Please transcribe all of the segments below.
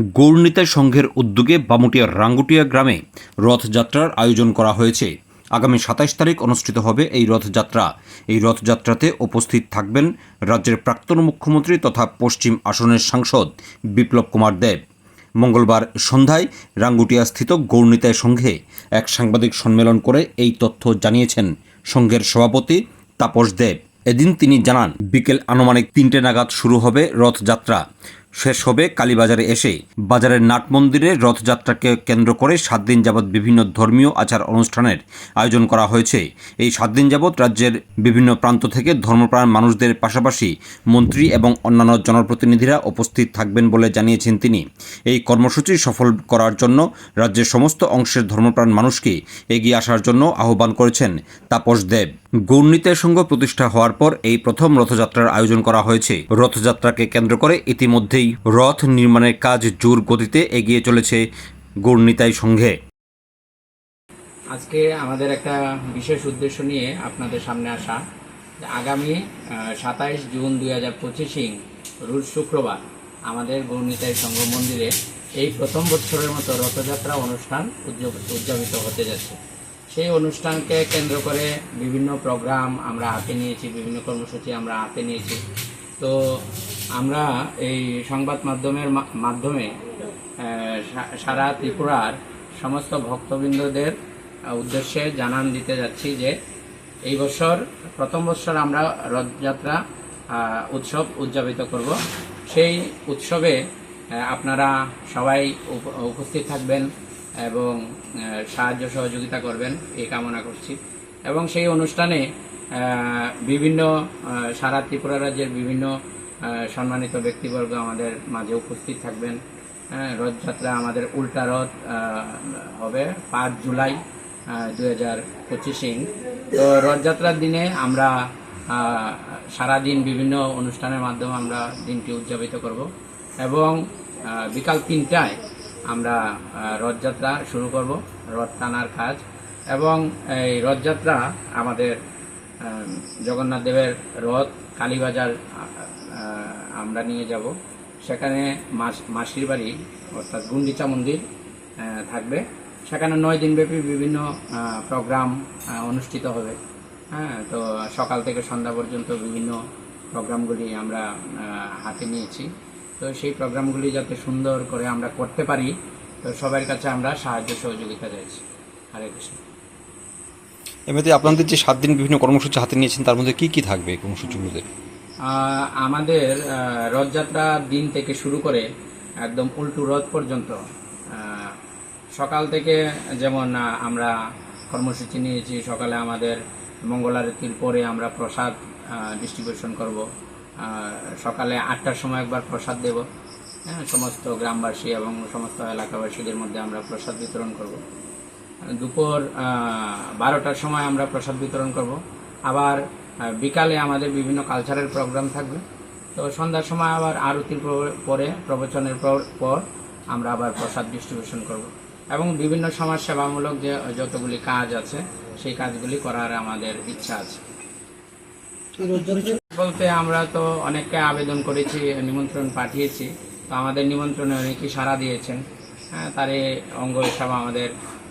গৌরনীতা সংঘের উদ্যোগে বামুটিয়ার রাঙ্গুটিয়া গ্রামে রথযাত্রার আয়োজন করা হয়েছে। আগামী সাতাইশ তারিখ অনুষ্ঠিত হবে এই রথযাত্রা। এই রথযাত্রাতে উপস্থিত থাকবেন রাজ্যের প্রাক্তন মুখ্যমন্ত্রী তথা পশ্চিম আসনের সাংসদ বিপ্লব কুমার দেব। মঙ্গলবার সন্ধ্যায় রাঙ্গুটিয়া স্থিত গৌরনীতায় সংঘে এক সাংবাদিক সম্মেলন করে এই তথ্য জানিয়েছেন সংঘের সভাপতি তাপস দেব। এদিন তিনি জানান, বিকেল আনুমানিক তিনটে নাগাদ শুরু হবে রথযাত্রা। শেষ হবে কালীবাজারে এসে বাজারের নাট মন্দিরে রথযাত্রাকে কেন্দ্র করে সাত দিন যাবৎ বিভিন্ন ধর্মীয় আচার অনুষ্ঠানের আয়োজন করা হয়েছে। এই সাত দিন যাবৎ রাজ্যের বিভিন্ন প্রান্ত থেকে ধর্মপ্রাণ মানুষদের পাশাপাশি মন্ত্রী এবং অন্যান্য জনপ্রতিনিধিরা উপস্থিত থাকবেন বলে জানিয়েছেন তিনি। এই কর্মসূচি সফল করার জন্য রাজ্যের সমস্ত অংশের ধর্মপ্রাণ মানুষকে এগিয়ে আসার জন্য আহ্বান করেছেন তাপস দেব। গৌরনীতের সংঘ প্রতিষ্ঠা হওয়ার পর এই প্রথম রথযাত্রার আয়োজন করা হয়েছে। রথযাত্রাকে কেন্দ্র করে ইতিমধ্যেই রথ নির্মাণের কাজ জোর গতিতে এগিয়ে চলেছে গৌরনীতাই সংঘে আজকে আমাদের একটা বিশেষ উদ্দেশ্য নিয়ে আপনাদের সামনে আসা আগামী সাতাইশ জুন দুই হাজার পঁচিশে রোজ শুক্রবার আমাদের গৌরনীতাই সংঘ মন্দিরে এই প্রথম বছরের মতো রথযাত্রা অনুষ্ঠান উদযাপ- উদযাপিত হতে যাচ্ছে। সেই অনুষ্ঠানকে কেন্দ্র করে বিভিন্ন প্রোগ্রাম আমরা হাতে নিয়েছি, বিভিন্ন কর্মসূচি আমরা হাতে নিয়েছি। তো আমরা এই সংবাদ মাধ্যমের মাধ্যমে সারা ত্রিপুরার সমস্ত ভক্তবৃন্দদের উদ্দেশ্যে জানান দিতে যাচ্ছি যে এই বছর, প্রথম বছর আমরা রথযাত্রা উৎসব উদযাপিত করব। সেই উৎসবে আপনারা সবাই উপ- উপস্থিত থাকবেন। এবং সাহায্য সহযোগিতা করবেন, এই কামনা করছি। এবং সেই অনুষ্ঠানে বিভিন্ন সারা ত্রিপুরা রাজ্যের বিভিন্ন সম্মানিত ব্যক্তিবর্গ আমাদের মাঝে উপস্থিত থাকবেন। রথযাত্রা আমাদের উল্টা রথ হবে পাঁচ জুলাই দু হাজার পঁচিশে। তো রথযাত্রার দিনে আমরা সারাদিন বিভিন্ন অনুষ্ঠানের মাধ্যমে আমরা দিনটি উদযাপিত করব। এবং বিকাল তিনটায় আমরা রথযাত্রা শুরু করব, রথ টানার কাজ। এবং এই রথযাত্রা আমাদের জগন্নাথ দেবের রথ, কালীবাজার আমরা নিয়ে যাব। সেখানে মাস- মাসির বাড়ি, অর্থাৎ গুন্ডিচা মন্দির থাকবে। সেখানে নয় দিনব্যাপী বিভিন্ন প্রোগ্রাম অনুষ্ঠিত হবে। হ্যাঁ তো সকাল থেকে সন্ধ্যা পর্যন্ত বিভিন্ন প্রোগ্রামগুলি আমরা হাতে নিয়েছি। তো সেই প্রোগ্রামগুলি যাতে সুন্দর করে আমরা করতে পারি তো সবার কাছে আমরা সাহায্য সহযোগিতা চাইছি হরে কৃষ্ণ। এমনিতে আপনাদের যে সাত দিন বিভিন্ন কর্মসূচি হাতে নিয়েছেন তার মধ্যে কি কি থাকবে এই কর্মসূচিগুলোতে? আমাদের আহ, রথযাত্রার দিন থেকে শুরু করে একদম উল্টু রথ পর্যন্ত সকাল থেকে যেমন আমরা কর্মসূচি নিয়েছি সকালে আমাদের মঙ্গল আরতির পরে আমরা প্রসাদ ডিস্ট্রিবিউশন করব। সকালে আটটার সময় একবার প্রসাদ দেব। হ্যাঁ সমস্ত গ্রামবাসী এবং সমস্ত এলাকাবাসীদের মধ্যে আমরা প্রসাদ বিতরণ করব। দুপুর বারোটার সময় আমরা প্রসাদ বিতরণ করব। আবার বিকালে আমাদের বিভিন্ন কালচারের প্রোগ্রাম থাকবে। তো সন্ধ্যার সময় আবার আরতির পরে প্রবচনের পর- আমরা আবার প্রসাদ ডিস্ট্রিবিউশন করব। এবং বিভিন্ন সমাজ সেবামূলক যে যতগুলি কাজ আছে, সেই কাজগুলি করার আমাদের ইচ্ছা আছে। বলতে আমরা তো অনেককে আবেদন করেছি, নিমন্ত্রণ পাঠিয়েছি। তো আমাদের নিমন্ত্রণে অনেকেই সাড়া দিয়েছেন। হ্যাঁ তারে অঙ্গ হিসাবে আমাদের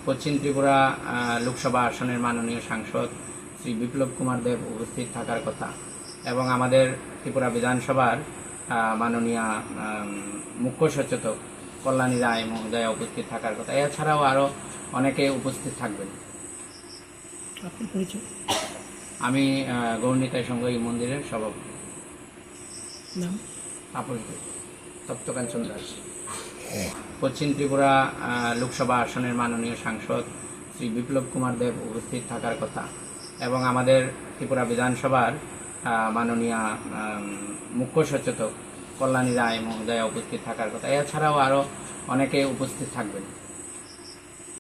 পশ্চিম ত্রিপুরা লোকসভা আসনের মাননীয় সাংসদ শ্রী বিপ্লব কুমার দেব উপস্থিত থাকার কথা এবং আমাদের ত্রিপুরা বিধানসভার মাননীয় মুখ্য সচেতক কল্যাণী রায় মহোদয় উপস্থিত থাকার কথা। এছাড়াও আরও অনেকে উপস্থিত থাকবেন। আমি গৌরনীতাই সংঘ এই মন্দিরের সভাপতি দেব, তপ্তকাঞ্চন দাস পশ্চিম ত্রিপুরা লোকসভা আসনের মাননীয় সাংসদ শ্রী বিপ্লব কুমার দেব উপস্থিত থাকার কথা এবং আমাদের ত্রিপুরা বিধানসভার মাননীয় মুখ্য সচেতক কল্যাণী রায় মহোদয়া উপস্থিত থাকার কথা। এছাড়াও আরও অনেকে উপস্থিত থাকবেন।